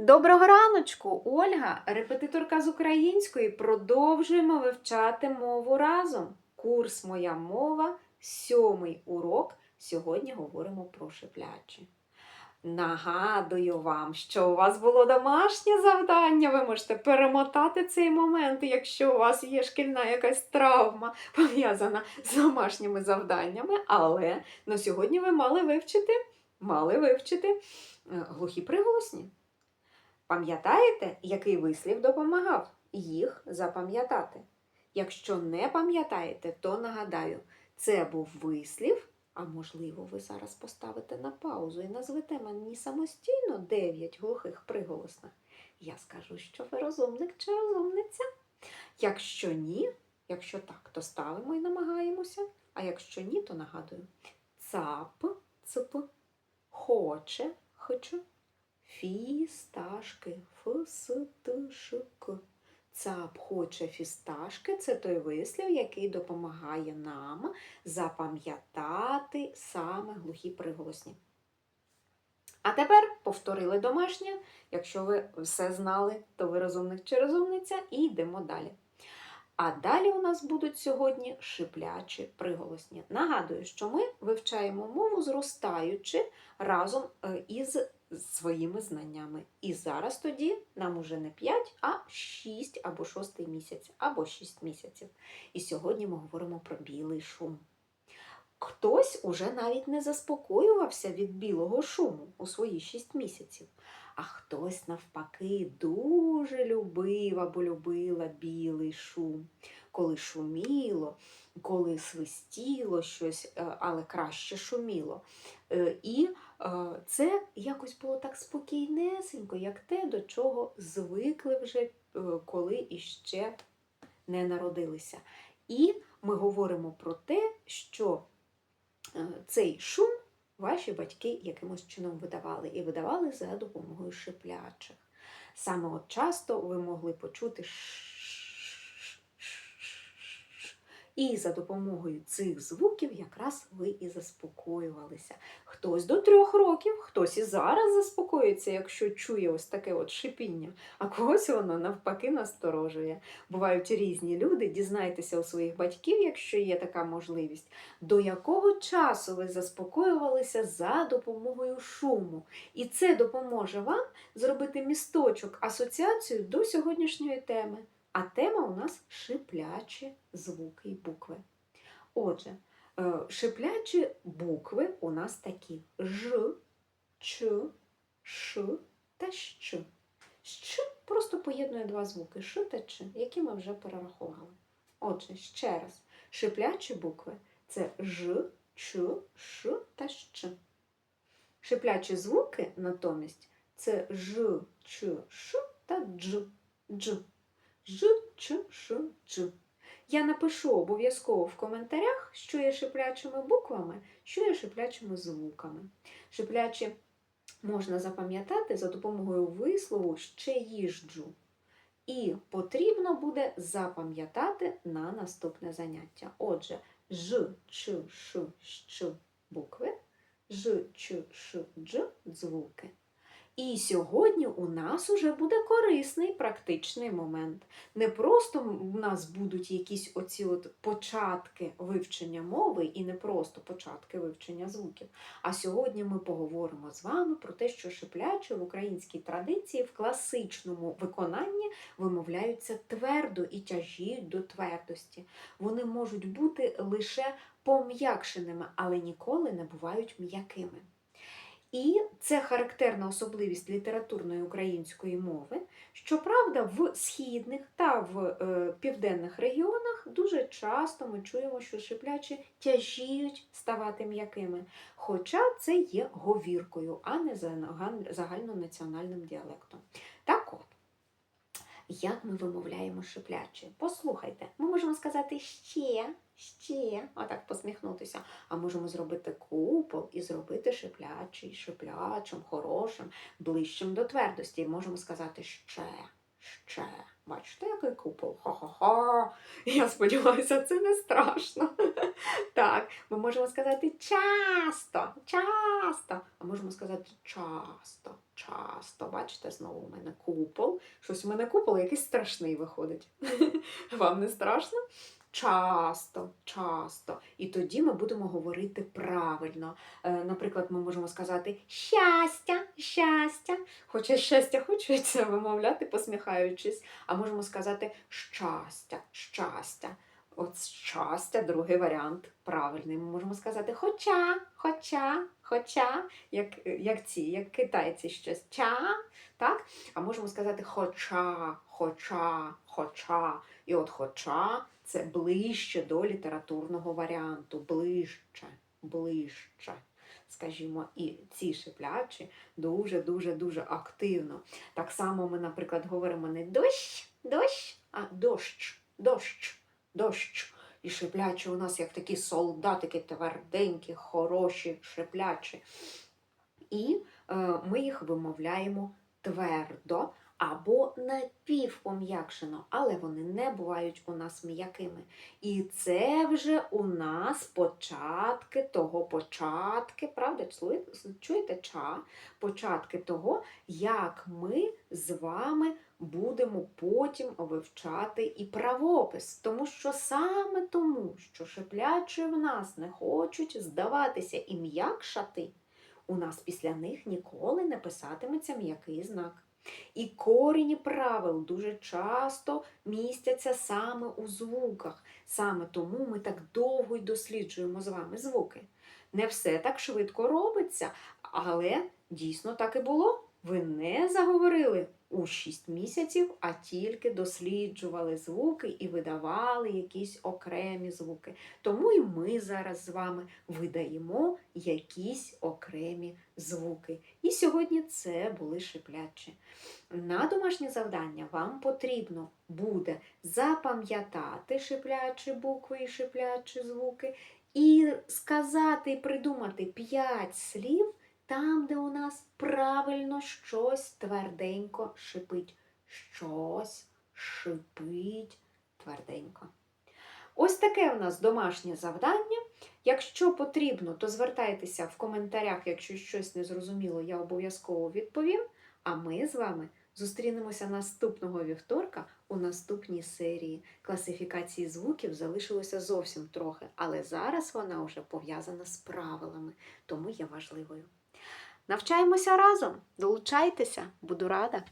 Доброго раночку, Ольга, репетиторка з української. Продовжуємо вивчати мову разом. Курс Моя мова, сьомий урок. Сьогодні говоримо про шиплячі. Нагадую вам, що у вас було домашнє завдання. Ви можете перемотати цей момент, якщо у вас є шкільна якась травма, пов'язана з домашніми завданнями. Але на сьогодні ви мали вивчити, мали вивчити е, глухі приголосні. Пам'ятаєте, який вислів допомагав їх запам'ятати? Якщо не пам'ятаєте, то нагадаю, це був вислів, а можливо, ви зараз поставите на паузу і назвете мені самостійно 9 глухих приголосних. Я скажу, що ви розумник чи розумниця. Якщо ні, якщо так, то ставимо і намагаємося. А якщо ні, то нагадую: цап, цп, хоче, хочу, Фісташки. Ф-с-т-ш-к. Цап хоче фісташки це той вислів, який допомагає нам запам'ятати саме глухі приголосні. А тепер повторили домашнє. Якщо ви все знали, то ви розумник чи розумниця, і йдемо далі. А далі у нас будуть сьогодні шиплячі приголосні. Нагадую, що ми вивчаємо мову, зростаючи разом е, із своїми знаннями. І зараз тоді нам уже не 5, а 6 або 6 місяць, або 6 місяців. І сьогодні ми говоримо про білий шум. Хтось уже навіть не заспокоювався від білого шуму у свої 6 місяців, а хтось навпаки дуже любив або любила білий шум, коли шуміло, коли свистіло щось, е, але краще шуміло. Е, І е, це якось було так спокійнесенько, як те, до чого звикли вже, коли іще не народилися. І ми говоримо про те, що цей шум ваші батьки якимось чином видавали, і видавали за допомогою шиплячих. Саме от часто ви могли почути і за допомогою цих звуків якраз ви і заспокоювалися. Хтось до трьох років, хтось і зараз заспокоюється, якщо чує ось таке от шипіння, а когось воно навпаки насторожує. Бувають різні люди, дізнайтеся у своїх батьків, якщо є така можливість, до якого часу ви заспокоювалися за допомогою шуму. І це допоможе вам зробити місточок, асоціацію до сьогоднішньої теми. А тема у нас шиплячі звуки і букви. Отже, е, шиплячі букви у нас такі ж, ч, ш та щ. Щ просто поєднує два звуки ш та ч, які ми вже перерахували. Отже, ще раз, шиплячі букви це ж, ч, ш та щ. Шиплячі звуки натомість це ж, ч, ш та дж. дж. Ж, Ч, Ш, Дж. Я напишу обов'язково в коментарях, що є шиплячими буквами, що є шиплячими звуками. Шиплячі можна запам'ятати за допомогою вислову ще їжджу. І потрібно буде запам'ятати на наступне заняття. Отже, Ж, Ч, Ш, Щ букви, Ж, Ч, Ш, Дж звуки. І сьогодні у нас уже буде корисний практичний момент. Не просто в нас будуть якісь оці от початки вивчення мови і не просто початки вивчення звуків. А сьогодні ми поговоримо з вами про те, що шиплячі в українській традиції в класичному виконанні вимовляються твердо і тяжіють до твердості. Вони можуть бути лише пом'якшеними, але ніколи не бувають м'якими. І це характерна особливість літературної української мови. Щоправда, в східних та в е, південних регіонах дуже часто ми чуємо, що шиплячі тяжіють ставати м'якими. Хоча це є говіркою, а не загальнонаціональним діалектом. Так от, як ми вимовляємо шиплячі? Послухайте, ми можемо сказати ще, ще, отак посміхнутися. А можемо зробити купол і зробити шиплячий, шиплячим, хорошим, ближчим до твердості. І можемо сказати ще. ще. Бачите, який купол? Ха-ха-ха. Я сподіваюся, це не страшно. Так, ми можемо сказати часто, часто. А можемо сказати часто, часто. Бачите, знову у мене купол. Щось у мене купол якийсь страшний виходить. Вам не страшно? Часто, часто. І тоді ми будемо говорити правильно. Е, наприклад, ми можемо сказати щастя, щастя. Хоча щастя хочеться вимовляти, посміхаючись. А можемо сказати щастя, щастя. От щастя, другий варіант правильний. Ми можемо сказати хоча, хоча, хоча, як, як ці, як китайці щось ча, так? А можемо сказати хоча, хоча, хоча. І от хоча це ближче до літературного варіанту, ближче, ближче. Скажімо, і ці шиплячі дуже, дуже, дуже активно. Так само ми, наприклад, говоримо не дощ, дощ, а дощ, дощ, дощ. І шиплячі у нас як такі солдатики тверденькі, хороші, шиплячі. І е, ми їх вимовляємо твердо або напівпом'якшено, але вони не бувають у нас м'якими. І це вже у нас початки того, початки, правда, чуєте, ча? Початки того, як ми з вами будемо потім вивчати і правопис. Тому що саме тому, що шиплячі в нас не хочуть здаватися і м'якшати, у нас після них ніколи не писатиметься м'який знак. І корені правил дуже часто містяться саме у звуках. Саме тому ми так довго й досліджуємо з вами звуки. Не все так швидко робиться, але дійсно так і було. Ви не заговорили у 6 місяців, а тільки досліджували звуки і видавали якісь окремі звуки. Тому і ми зараз з вами видаємо якісь окремі звуки. І сьогодні це були шиплячі. На домашнє завдання вам потрібно буде запам'ятати шиплячі букви і шиплячі звуки, і сказати і придумати 5 слів там, де у нас правильно щось тверденько шипить. Щось шипить тверденько. Ось таке у нас домашнє завдання. Якщо потрібно, то звертайтеся в коментарях, якщо щось не зрозуміло, я обов'язково відповім. А ми з вами зустрінемося наступного вівторка у наступній серії. Класифікації звуків залишилося зовсім трохи, але зараз вона вже пов'язана з правилами, тому є важливою. Навчаємося разом, долучайтеся, буду рада.